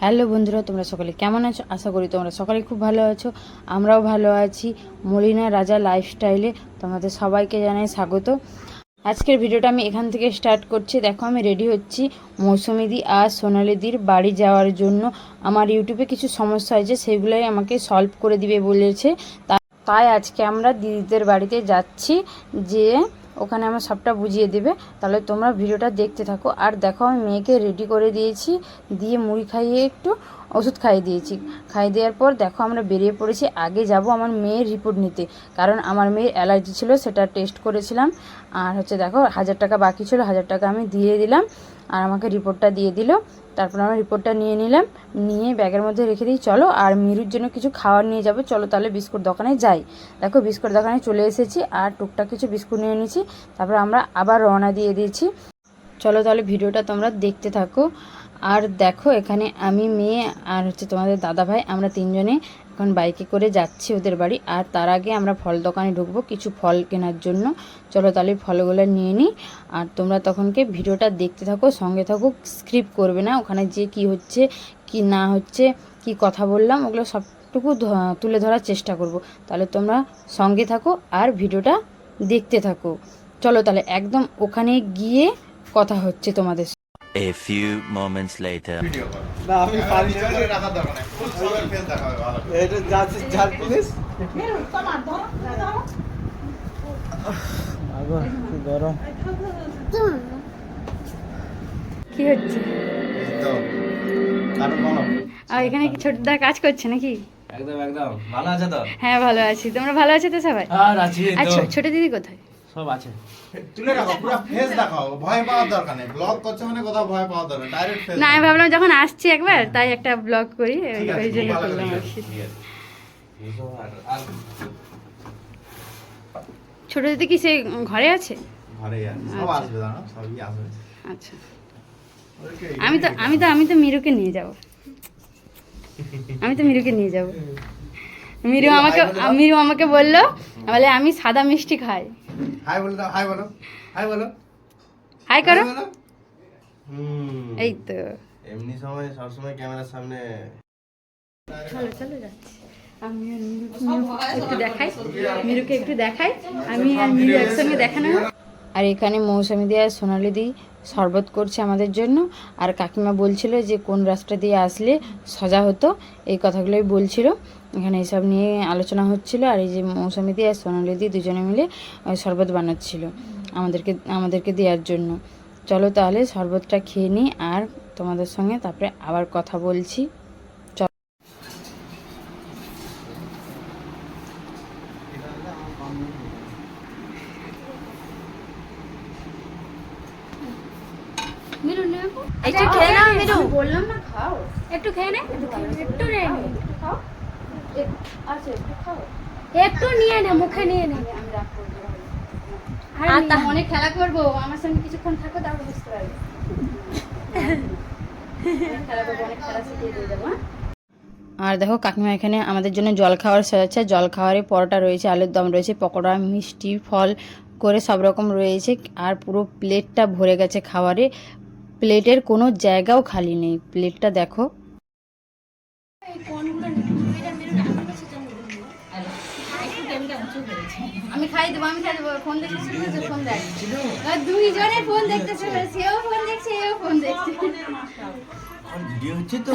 Hello বন্ধুরা, তোমরা সকলে কেমন আছো? আশা করি তোমরা সকলে খুব ভালো আছো, আমরাও ভালো আছি। মলিনা রাজা লাইফস্টাইলে তোমাদের সবাইকে জানাই স্বাগত। আজকের ভিডিওটা আমি এখান থেকে স্টার্ট করছি। দেখো, আমি রেডি হচ্ছি মৌসুমিদি আর সোনালিদির বাড়ি যাওয়ার জন্য। আমার ইউটিউবে কিছু সমস্যা হয়েছে, সেগুলোই আমাকে সলভ করে দিবে বলেছে। তাই আজকে আমরা দিদিদের বাড়িতে যাচ্ছি যে ওখানে আমার সবটা বুঝিয়ে দেবে। তাহলে তোমরা ভিডিওটা দেখতে থাকো। আর দেখো, আমি মেয়েকে রেডি করে দিয়েছি। দিয়ে মুড়ি খাইয়ে একটু ওষুধ খাইয়ে দিয়েছি। খাইয়ে দেওয়ার পর দেখো আমরা বেরিয়ে পড়েছি। আগে যাব আমার মেয়ের রিপোর্ট নিতে। কারণ আমার মেয়ের অ্যালার্জি ছিল, সেটা টেস্ট করেছিলাম। আর হচ্ছে দেখো, হাজার টাকা বাকি ছিল, হাজার টাকা আমি দিয়ে দিলাম। আর আমাকে রিপোর্টটা দিয়ে দিল। তারপর আমরা রিপোর্টটা নিয়ে নিলাম। নিয়ে ব্যাগের মধ্যে রেখে দিই। চলো, আর মিরুর জন্য কিছু খাবার নিয়ে যাব। চলো তাহলে বিস্কুট দোকানে যাই। দেখো, বিস্কুট দোকানে চলে এসেছি। আর টুকটাক কিছু বিস্কুট নিয়ে নিয়েছি। তারপর আমরা আবার রওনা দিয়ে দিয়েছি। চলো তাহলে ভিডিওটা তোমরা দেখতে থাকো। আর দেখো, এখানে আমি মেয়ে আর হচ্ছে তোমাদের দাদা ভাই, আমরা তিনজনে এখন বাইকে করে যাচ্ছি ওদের বাড়ি। আর তার আগে আমরা ফল দোকানে ঢুকবো, কিছু ফল কেনার জন্য। চলো তাহলে ফলগুলো নিয়ে নিই। আর তোমরা তখনকে ভিডিওটা দেখতে থাকো, সঙ্গে থাকো স্ক্রিপ্ট করবে না। ওখানে যে কি হচ্ছে, কি না হচ্ছে, কি কথা বললাম, ওগুলো সবটুকু তুলে ধরার চেষ্টা করব। তাহলে তোমরা সঙ্গে থাকো আর ভিডিওটা দেখতে থাকো। চলো তাহলে একদম ওখানে গিয়ে কথা হচ্ছে তোমাদের। A few moments later. না আমি পারি না। রাখার দরকার নেই ফুল সবার ফেস দেখাবে ভালো এটা যাচ্ছে ঝাল পুলিশ? আগো কি গরম কি হচ্ছে? এই তো কারণ বলো আর এখানে কি ছোটদা কাজ করছে নাকি? একদম একদম। ভালো আছে তো? হ্যাঁ ভালো আছি। তোমরা ভালো আছো তো সবাই? আর আছি আর ছোট দিদি কোথায়? সব আছে। তুলে রাখো পুরো ফেস দেখাও ভয় পাওয়ার দরকার নেই। ব্লগ করছে মানে কোথাও ভয় পাওয়ার দরকার ডাইরেক্ট ফেস না আমি ভাবলাম যখন আসছি একবার তাই একটা ব্লগ করি ওই- ওই জন্য করলাম ছোট দিদি কি সে ঘরে আছে? ঘরে আছে সব আসবে জানো সবই আসবে। আচ্ছা। আমি তো আমি তো আমি তো মিরুকে নিয়ে যাব। আমি তো মিরুকে নিয়ে যাব। মিরু আমাকে মিরু আমাকে বলল বলে আমি সাদা মিষ্টি খাই। হাই বলো দাও হাই বলো হাই বলো। হাই করো। হুম এই তো। এমনি সময় সব সময় ক্যামেরার সামনে। চলো চলো যাচ্ছি। আমি আর একটু দেখাই। মিরুকে একটু দেখাই। আমি আর মিরু একসঙ্গে দেখানো আর এখানে মৌসুমি দি আর সোনালি দি শরবত করছে আমাদের জন্য। আর কাকিমা বলছিল যে, কোন রাস্তা দিয়ে আসলে সজা হতো? এই কথাগুলোই বলছিল। এখানে এসব নিয়ে আলোচনা হচ্ছিল আর এই যে মৌসুমি দি আর সোনালি দি দুজনে মিলে শরবত বানাচ্ছিল আমাদেরকে আমাদেরকে দেওয়ার জন্য। চলো তাহলে শরবতটা খেয়ে নিই আর তোমাদের সঙ্গে তারপরে আবার কথা বলছি। একটু খেয়ে নাও মিরু বললাম না খাও। একটু খেয়ে নে। একটু নে। আচ্ছা একটু খাও। একটু নিয়ে নে মুখে নিয়ে নে। আর তা- অনেক খেলা করব। আমার সঙ্গে কিছুক্ষণ থাকো তারপর বুঝতে পারবে। খেলা করব অনেক খেলা শিখিয়ে দিয়ে যাব হ্যাঁ? আর দেখো কাকিমা এখানে আমাদের জন্য জল খাওয়ার সাজাচ্ছে। জল খাওয়ারে পরোটা রয়েছে আলুর দম রয়েছে পকোড়া মিষ্টি ফল করে সব রকম রয়েছে। আর পুরো প্লেটটা ভরে গেছে খাবারে প্লেটের কোনো জায়গাও খালি নেই। প্লেটটা দেখো। আমি খাই দেবো আমি খাই দেবো। ফোন দেখতেছি ফোন দেখ। দুইজনে ফোন দেখতেছে সেও ফোন দেখছে এও ফোন দেখছে। ভিডিও হচ্ছে তো।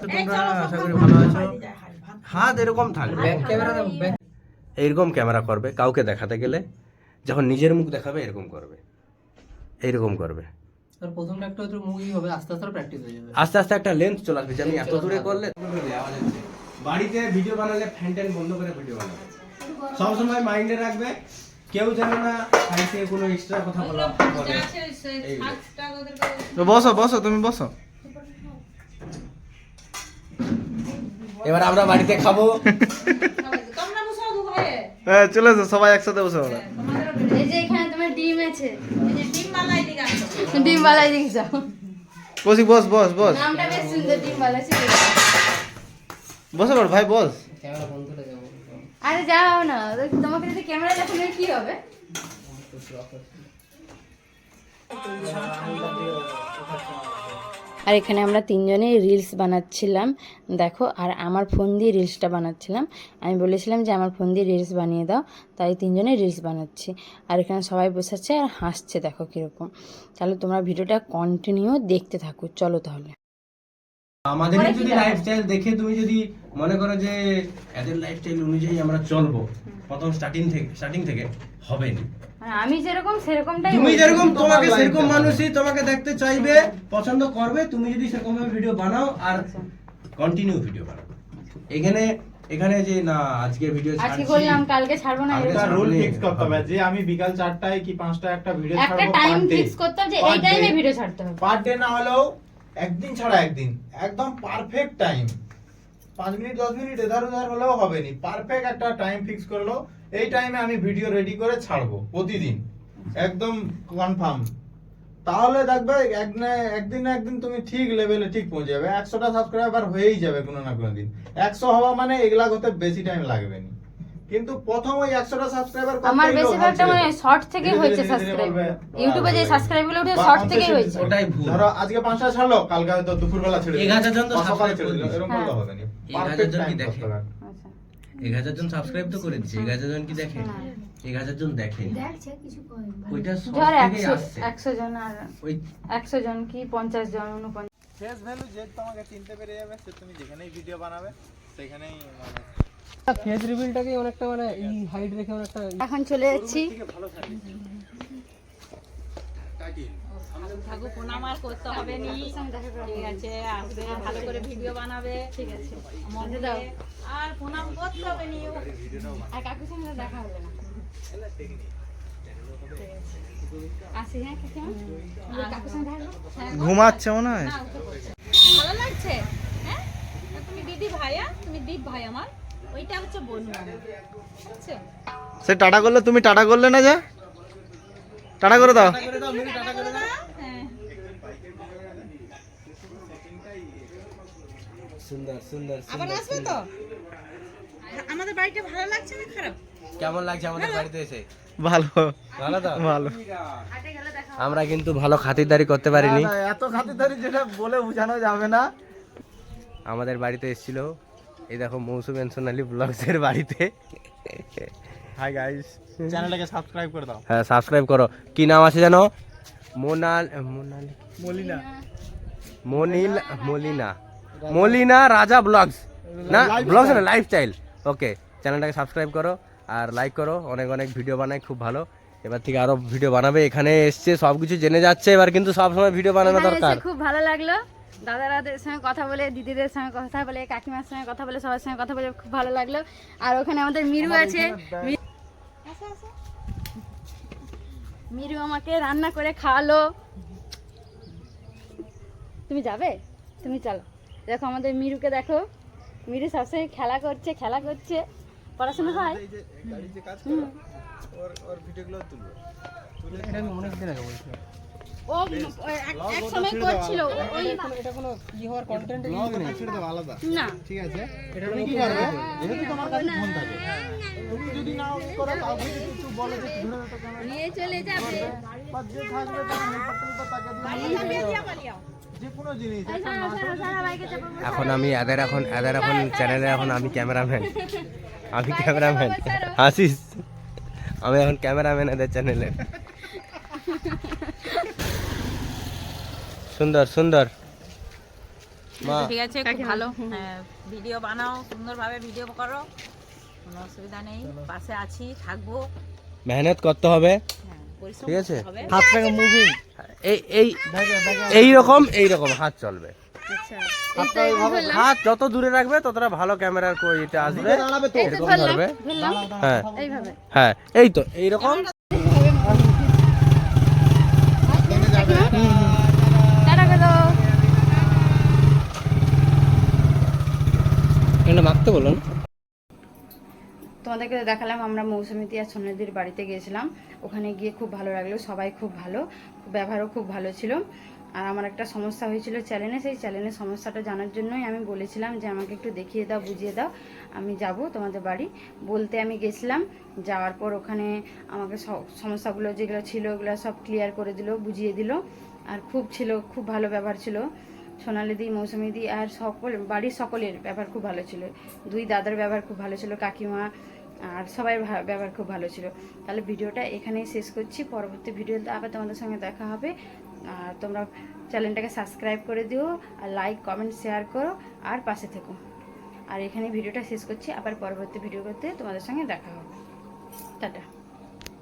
তোমরা আশা করি ভালো আছো। হাত এরকম থাকবে। এইরকম ক্যামেরা করবে কাউকে দেখাতে গেলে। যখন নিজের মুখ দেখাবে এরকম করবে। এইরকম করবে। প্রথমটা একটু একটু মুভি হবে আস্তে আস্তে প্র্যাকটিস হয়ে যাবে। আস্তে আস্তে একটা লেন্থ চলে আসবে যে আমি এত দূরে করলে বাড়িতে ভিডিও বানালে ফ্যান ট্যান বন্ধ করে ভিডিও বানাবে। সবসময় মাইন্ডে রাখবে কেউ যেন না সাইড কোনো এক্সট্রা কথা বলা এইগুলো। বসো বসো তুমি বসো। এবার আমরা বাড়িতে খাব। হ্যাঁ চলে এসো সবাই একসাথে বসে ওরা এই যে এখানে তোমার ডিম আছে। ডিম বালাই দিকে ডিম বালাই দিকে যাও। বসি বস বস বস। নামটা বেশ সুন্দর ডিম বালাই ছিল বসে পড় ভাই বস। ক্যামেরা বন্ধ করে যাব আরে যাও না তোমাকে যদি ক্যামেরা দেখানো কি হবে? আর এখানে আমরা তিনজনে রিলস বানাচ্ছিলাম। দেখো, আর আমার ফোন দিয়ে রিলসটা বানাচ্ছিলাম। আমি বলেছিলাম যে আমার ফোন দিয়ে রিলস বানিয়ে দাও, তাই তিনজনে রিলস বানাচ্ছি। আর এখানে সবাই বসাচ্ছে আর হাসছে, দেখো কীরকম। তাহলে তোমরা ভিডিওটা কন্টিনিউ দেখতে থাকো। চলো তাহলে। আমাদের যদি লাইফস্টাইল দেখে তুমি যদি মনে করো যে এদের লাইফস্টাইল অনুযায়ী আমরা চলবো প্রথম স্টার্টিং থেকে স্টার্টিং থেকে হবে না মানে আমি যেরকম সেরকমটাই তুমি যেরকম তোমাকে সেরকম মানুষই তোমাকে দেখতে চাইবে পছন্দ করবে তুমি যদি সেরকম ভিডিও বানাও আর কন্টিনিউ ভিডিও বানাও। এখানে এখানে যে না আজকে ভিডিও আজকে করলাম কালকে ছাড়বো না। একটা রুল ফিক্স করতে হবে যে আমি বিকাল চারটায় কি পাঁচটায় একটা ভিডিও ছাড়বো একটা টাইম ফিক্স করতে হবে যে এই টাইমে ভিডিও ছাড়তে হবে। পার ডে না হলেও একদিন ছাড়া একদিন, একদম পারফেক্ট টাইম পাঁচ মিনিট, দশ মিনিট এধার ওধার হলেও হবে নি পারফেক্ট একটা টাইম ফিক্স করল এই টাইমে আমি ভিডিও রেডি করে ছাড়বো প্রতিদিন। একদম কনফার্ম তাহলে দেখবে এক না, একদিন না একদিন তুমি ঠিক লেভেলে ঠিক পৌঁছে যাবে। একশোটা সাবস্ক্রাইবার হয়েই যাবে কোনো না কোনো দিন। একশো হওয়া মানে এগুলা হতে বেশি টাইম লাগবে না। কিন্তু প্রথম ওই একশোটা সাবস্ক্রাইবার আমার বেশিরভাগটা মানে শর্ট থেকে হয়েছে সাবস্ক্রাইব ইউটিউবে যে সাবস্ক্রাইবগুলো উঠে শর্ট থেকেই হয়েছে। ওটাই ভুল। ধরো আজকে পাঁচটা ছাড়লো কালকে হয়তো দুপুরবেলা ছেড়ে এক হাজার জন তো বা সকালে ছেড়ে দিল করে এরকম হ্যাঁ। করলে হবে না। এক হাজার জন কি দেখে? আচ্ছা। এক হাজার জন সাবস্ক্রাইব তো করে এক হাজার জন কি দেখে? এক হাজার জন দেখে। দেখছে কিছু করে ওইটা ধর থেকেই একশো আসছে। একশো জন আর ওই একশো জন কি পঞ্চাশ জন উনপঞ্চাশ? ফেস ভ্যালু যে তোমাকে চিনতে পেরে যাবে সে তুমি যেখানেই ভিডিও বানাবে সেখানেই মানে ফেস রিভিলটাকে অনেকটা মানে এই হাইট রেখে অনেকটা এখন চলে যাচ্ছি। ঠাকুর প্রণাম আর করতে হবে নি। ঠিক আছে আসবে ভালো করে ভিডিও বানাবে। ঠিক আছে মনে দাও আর প্রণাম করতে হবে নি আর কাকুর সঙ্গে দেখা হবে না। আসি হ্যাঁ কাকুর সঙ্গে ঘুমাচ্ছে মনে হয় ভালো লাগছে? হ্যাঁ? তুমি দিদি ভাইয়া? তুমি দীপ ভাই আমার? ওইটা হচ্ছে বুঝছ? সে টাটা করলে তুমি টাটা করলে না যা? টাটা করে দাও। হ্যাঁ। সুন্দর সুন্দর আবার আসবে তো? আমাদের বাড়িটা ভালো লাগছে না খারাপ? কেমন লাগছে আমাদের বাড়িতে এসে? ভালো। ভালো তো? ভালো। আমরা কিন্তু ভালো খাতিরদারি করতে পারিনি। এত খাতিরদারি যেটা বলে বোঝানো যাবে না। আমাদের বাড়িতে এসেছিল এই দেখো মৌসুমী সোনালি ব্লগস এর বাড়িতে। হাই গাইস চ্যানেলটাকে সাবস্ক্রাইব করে দাও। হ্যাঁ সাবস্ক্রাইব করো। কি নাম আছে জানো? মোনাল মোনাল মলিনা। মনিল মলিনা। মলিনা রাজা ব্লগস। না ব্লগস না লাইফস্টাইল ওকে চ্যানেলটাকে সাবস্ক্রাইব করো আর লাইক করো। অনেক অনেক ভিডিও বানাই খুব ভালো। এবার থেকে আরও ভিডিও বানাবে। এখানে এসছে সব কিছু জেনে যাচ্ছে। এবার কিন্তু সব সময় ভিডিও বানানো দরকার। খুব ভালো লাগল। দাদারাদের সঙ্গে কথা বলে দিদিদের সঙ্গে কথা বলে কাকিমার সঙ্গে কথা বলে সবার সঙ্গে কথা বলে খুব ভালো লাগল। আর ওখানে আমাদের মিরু আছে। মিরু আমাকে রান্না করে খাওয়ালো। তুমি যাবে? তুমি চলো। দেখো আমাদের মিরুকে দেখো। মিরু সবসময় খেলা করছে খেলা করছে। পড়াশোনা হয়? অনেক দিন আগে বলছি ও ও এক- এক সময় করছিল ওই এটা কোনো ই হওয়ার কন্টেন্ট ছেড়ে দাও আলাদা। না। ঠিক আছে? তুমি কি করবে? যেহেতু তোমার কাছে ফোন থাকে। তুমি যদি নাও ই করো কাউকে যদি একটু বলে যে ধরে দাও তো নিয়ে চলে যাবে। বা যে থাকবে তার হেল্পার টেল্পার তাকে দিয়ে যে কোনো জিনিস সারা সারা সারা বাইকে চাপা পড়ে। এখন আমি এদের এখন এদের এখন চ্যানেলে এখন আমি ক্যামেরাম্যান আমি ক্যামেরাম্যান হাসিস। আমি এখন ক্যামেরাম্যান এদের চ্যানেলে সুন্দর সুন্দর। মা। ঠিক আছে খুব ভালো। হ্যাঁ ভিডিও বানাও সুন্দরভাবে ভিডিও করো। কোনো অসুবিধা নেই। পাশে আছি থাকব। মেহনত করতে হবে। হ্যাঁ ঠিক আছে? হাত থেকে মুভিং এই এই এই রকম এই রকম হাত চলবে। আচ্ছা। হাত যত দূরে রাখবে ততটা ভালো ক্যামেরার এটা আসবে। এরকম ধরবে। হ্যাঁ হ্যাঁ। এই তো এই রকম টাটা করে দাও মাখতে বলুন। তোমাদেরকে দেখালাম, আমরা মৌসুমীতি আর সোনাদির বাড়িতে গিয়েছিলাম। ওখানে গিয়ে খুব ভালো লাগল, সবাই খুব ভালো, ব্যবহারও খুব ভালো ছিল। আর আমার একটা সমস্যা হয়েছিল চ্যানেলে, সেই চ্যানেলের সমস্যাটা জানার জন্যই আমি বলেছিলাম যে আমাকে একটু দেখিয়ে দাও, বুঝিয়ে দাও, আমি যাব তোমাদের বাড়ি। বলতে আমি গেছিলাম, যাওয়ার পর ওখানে আমাকে সমস্যাগুলো যেগুলো ছিল, ওগুলো সব ক্লিয়ার করে দিল, বুঝিয়ে দিল। আর খুব ছিল, খুব ভালো ব্যবহার ছিল। সোনালি দি মৌসুমি দি আর সকল, বাড়ির সকলের ব্যবহার খুব ভালো ছিল। দুই দাদার ব্যবহার খুব ভালো ছিল, কাকিমা আর সবাই ব্যবহার খুব ভালো ছিল। তাহলে ভিডিওটা এখানেই শেষ করছি। পরবর্তী ভিডিওতে আবার তোমাদের সঙ্গে দেখা হবে। আর তোমরা চ্যানেলটাকে সাবস্ক্রাইব করে দিও আর লাইক কমেন্ট শেয়ার করো আর পাশে থেকো। আর এখানে ভিডিওটা শেষ করছি। আবার পরবর্তী ভিডিও করতে তোমাদের সঙ্গে দেখা হবে। টাটা।